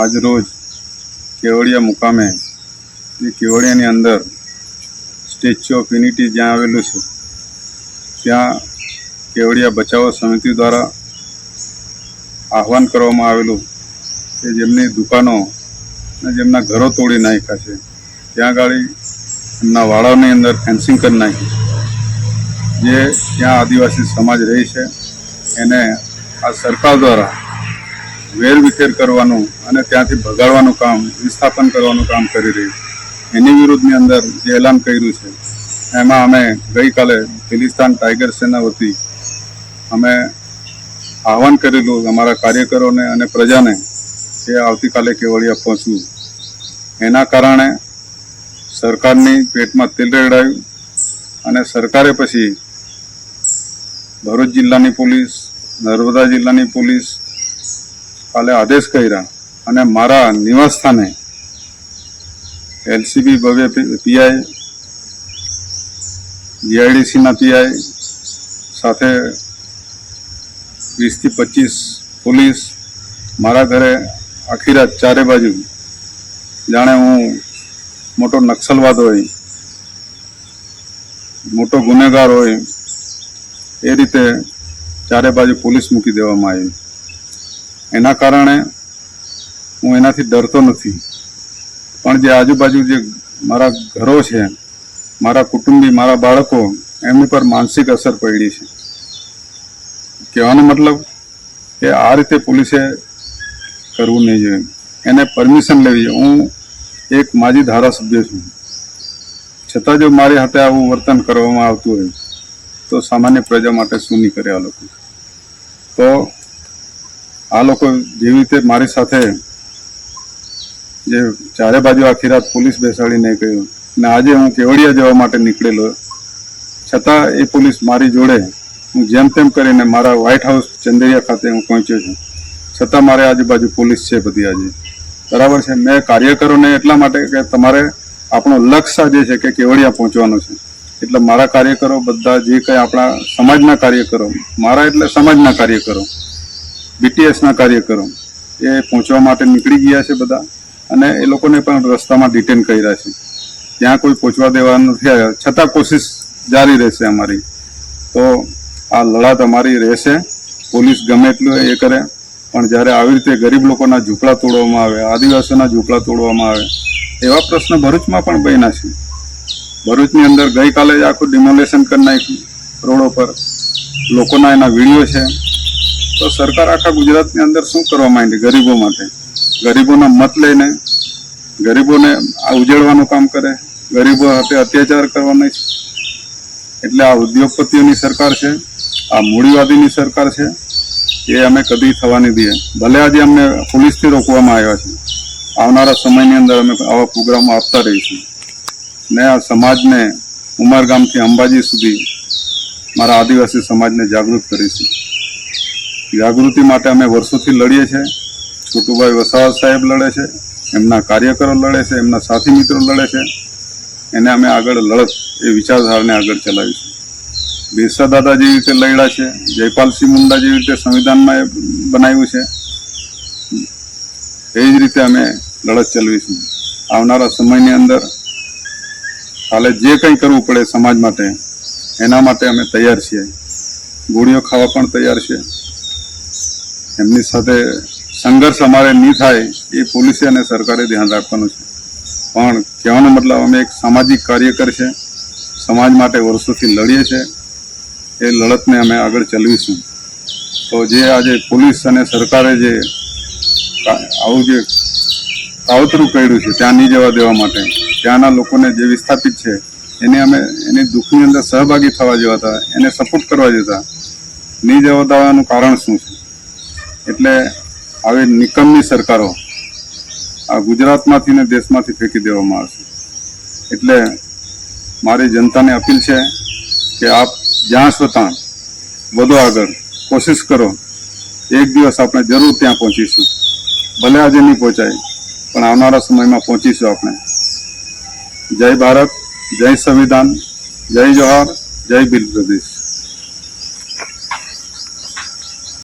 આજરોજ કેવડિયા મુકામે એ કેવડિયાની અંદર સ્ટેચ્યુ ઓફ યુનિટી જ્યાં આવેલું છે, ત્યાં કેવડિયા બચાવો સમિતિ દ્વારા આહવાન કરવામાં આવેલું કે જેમની દુકાનો અને જેમના ઘરો તોડી નાખ્યા છે, ત્યાં ગાડી એમના વાડાની અંદર ફેન્સિંગ કરી નાખી જે ત્યાં આદિવાસી સમાજ રહી છે, એને આ સરકાર દ્વારા વેરવિખેર કરવાનું અને ત્યાંથી ભગાડવાનું કામ, વિસ્થાપન કરવાનું કામ કરી રહ્યું એની વિરુદ્ધની અંદર જે એલાન કર્યું છે, એમાં અમે ગઈકાલે ખિલિસ્તાન ટાઈગર સેના વતી અમે આહવાન કરેલું અમારા કાર્યકરોને અને પ્રજાને કે આવતીકાલે કેવડિયા પહોંચવું. એના કારણે સરકારની પેટમાં તેલ રેડાયું અને સરકારે પછી ભરૂચ જિલ્લાની પોલીસ, નર્મદા જિલ્લાની પોલીસ કાલે આદેશ કર્યા અને મારા નિવાસ સ્થાને એલસીબી ભવ્ય પીઆઈ જીઆઈડીસીના પીઆઈ સાથે વીસથી પચીસ પોલીસ મારા ઘરે આખી રાત ચારે બાજુ. જાણે હું મોટો નક્સલવાદ હોય, મોટો ગુનેગાર હોય, એ રીતે ચારે બાજુ પોલીસ મૂકી દેવામાં આવી. એના કારણે હું એનાથી ડરતો નથી. પણ જે આજુબાજુ જે મારા ઘરો છે, મારા કુટુંબી, મારા બાળકો, એમની પર માનસિક અસર પડી છે. કહેવાનો મતલબ કે આ રીતે પોલીસે કરવું નહીં જોઈએ. એને પરમિશન લેવી જોઈએ. હું એક માજી ધારાસભ્ય છું. છતાં જો મારી હાથે આવું વર્તન કરવામાં આવતું હોય, તો સામાન્ય પ્રજા માટે શું નહીં કરે આ લોકો? તો આ લોકો જેવી રીતે મારી સાથે જે ચારે બાજુ આખી રાત પોલીસ બેસાડીને કહ્યું ને આજે હું કેવડિયા જવા માટે નીકળેલો, છતાં એ પોલીસ મારી જોડે હું જેમ તેમ કરીને મારા વ્હાઇટ હાઉસ ચંદરિયા ખાતે હું પહોંચ્યો છું. છતાં મારે આજુબાજુ પોલીસ છે બધી આજે. બરાબર છે? મેં કાર્યકરોને એટલા માટે કે તમારે આપણો લક્ષ્ય જે છે કે કેવડિયા પહોંચવાનો છે. એટલે મારા કાર્યકરો બધા જે કંઈ આપણા સમાજના કાર્યકરો, મારા એટલે સમાજના કાર્યકરો બીટીએસના કાર્યકરો એ પહોંચવા માટે નીકળી ગયા છે બધા અને એ લોકોને પણ રસ્તામાં ડિટેન કર્યા છે. ત્યાં કોઈ પહોંચવા દેવા નથી છતાં કોશિશ જારી રહેશે અમારી. તો આ લડાત અમારી રહેશે. પોલીસ ગમે એટલું એ કરે. પણ જ્યારે આવી રીતે ગરીબ લોકોના ઝૂંપડા તોડવામાં આવે, આદિવાસીઓના ઝૂંપડા તોડવામાં આવે, એવા પ્રશ્ન ભરૂચમાં પણ બન્યા છે. ભરૂચની અંદર ગઈકાલે જ આખું ડિમોલેશન કરી નાખ્યું રોડો પર લોકોના એના વીડિયો છે. તો સરકાર આખા ગુજરાતની અંદર શું કરવા માંડી? ગરીબો માટે. ગરીબોના મત લઈને, ગરીબોને આ ઉજેડવાનું કામ કરે. ગરીબો સાથે અત્યાચાર કરવાનો છે. એટલે આ ઉદ્યોગપતિઓની સરકાર છે, આ મૂડીવાદીની સરકાર છે, એ અમે કદી થવાની દઈએ. ભલે આજે અમને પોલીસથી રોકવામાં આવ્યા છે. આવનારા સમયની અંદર અમે આવા પ્રોગ્રામો આપતા રહીશું. ને આ સમાજને, ઉમરગામથી અંબાજી સુધી, મારા આદિવાસી સમાજને જાગૃત કરીશું. જાગૃતિ માટે અમે વર્ષોથી લડીએ છીએ. છોટુભાઈ વસાવા સાહેબ લડે છે, એમના કાર્યકરો લડે છે, એમના સાથી મિત્રો લડે છે. એને અમે આગળ લડત એ વિચારધારાને આગળ ચલાવીશું. બિરસા દાદા જેવી રીતે લડ્યા છે, જયપાલસિંહ મુંડા જેવી રીતે સંવિધાનમાં એ બનાવ્યું છે, એ જ રીતે અમે લડત ચલાવીશું. આવનારા સમયની અંદર કાલે જે કંઈ કરવું પડે સમાજ માટે, એના માટે અમે તૈયાર છીએ. ગોળીઓ ખાવા પણ તૈયાર છે. એમની સાથે સંઘર્ષ અમારે નહીં થાય એ પોલીસે અને સરકારે ધ્યાન રાખવાનું છે. પણ કહેવાનો મતલબ અમે એક સામાજિક કાર્યકર છે, સમાજ માટે વર્ષોથી લડીએ છીએ એ લડતને અમે આગળ ચલાવીશું. તો જે આજે પોલીસ અને સરકારે જે આવું જે કાવતરું કર્યું છે, ત્યાં નહીં જવા દેવા માટે, ત્યાંના લોકોને જે વિસ્થાપિત છે, એને અમે એની દુઃખની અંદર સહભાગી થવા જેવા હતા, એને સપોર્ટ કરવા જતા નહીં જવા દેવાનું કારણ શું છે? એટલે આવી નિકમની સરકારો આ ગુજરાતમાંથી ને દેશમાંથી ફેંકી દેવામાં આવશે. એટલે મારી જનતાને અપીલ છે કે આપ જ્યાં સ્વતાં વધુ આગળ, કોશિશ કરો. એક દિવસ આપણે જરૂર ત્યાં પહોંચીશું. ભલે આજે નહીં પહોંચાય, પણ આવનારા સમયમાં પહોંચીશું આપણે. જય ભારત, જય સંવિધાન, જય જોહાર જય બિલ પ્રદેશ.